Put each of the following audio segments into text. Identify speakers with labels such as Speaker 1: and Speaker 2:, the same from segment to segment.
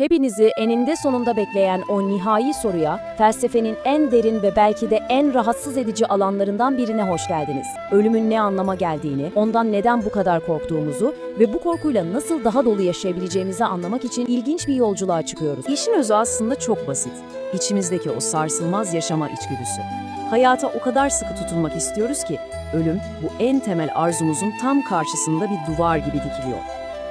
Speaker 1: Hepinizi eninde sonunda bekleyen o nihai soruya, felsefenin en derin ve belki de en rahatsız edici alanlarından birine hoş geldiniz. Ölümün ne anlama geldiğini, ondan neden bu kadar korktuğumuzu ve bu korkuyla nasıl daha dolu yaşayabileceğimizi anlamak için ilginç bir yolculuğa çıkıyoruz.
Speaker 2: İşin özü aslında çok basit. İçimizdeki o sarsılmaz yaşama içgüdüsü. Hayata o kadar sıkı tutunmak istiyoruz ki ölüm bu en temel arzumuzun tam karşısında bir duvar gibi dikiliyor.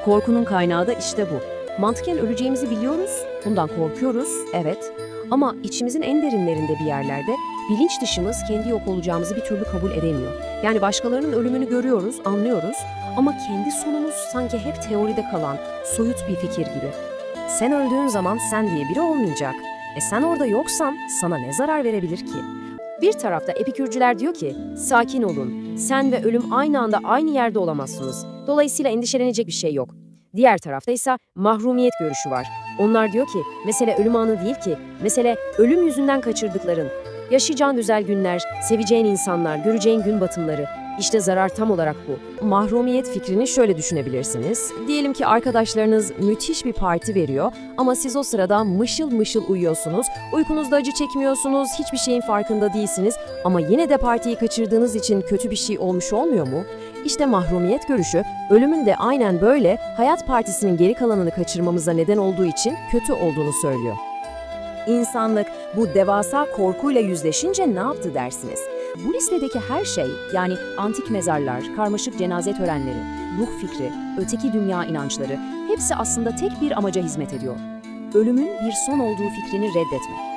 Speaker 2: Korkunun kaynağı da işte bu. Mantıken öleceğimizi biliyoruz, bundan korkuyoruz, evet. Ama içimizin en derinlerinde bir yerlerde bilinç dışımız kendi yok olacağımızı bir türlü kabul edemiyor. Yani başkalarının ölümünü görüyoruz, anlıyoruz ama kendi sonumuz sanki hep teoride kalan soyut bir fikir gibi. Sen öldüğün zaman sen diye biri olmayacak. E sen orada yoksan sana ne zarar verebilir ki? Bir tarafta epikürcüler diyor ki, sakin olun, sen ve ölüm aynı anda aynı yerde olamazsınız. Dolayısıyla endişelenecek bir şey yok. Diğer tarafta ise mahrumiyet görüşü var. Onlar diyor ki, mesele ölüm anı değil ki, mesele ölüm yüzünden kaçırdıkların. Yaşayacağın güzel günler, seveceğin insanlar, göreceğin gün batımları. İşte zarar tam olarak bu. Mahrumiyet fikrini şöyle düşünebilirsiniz. Diyelim ki arkadaşlarınız müthiş bir parti veriyor ama siz o sırada mışıl mışıl uyuyorsunuz. Uykunuzda acı çekmiyorsunuz, hiçbir şeyin farkında değilsiniz ama yine de partiyi kaçırdığınız için kötü bir şey olmuş olmuyor mu? İşte mahrumiyet görüşü, ölümün de aynen böyle hayat partisinin geri kalanını kaçırmamıza neden olduğu için kötü olduğunu söylüyor. İnsanlık bu devasa korkuyla yüzleşince ne yaptı dersiniz? Bu listedeki her şey yani antik mezarlar, karmaşık cenaze törenleri, ruh fikri, öteki dünya inançları hepsi aslında tek bir amaca hizmet ediyor. Ölümün bir son olduğu fikrini reddetmek.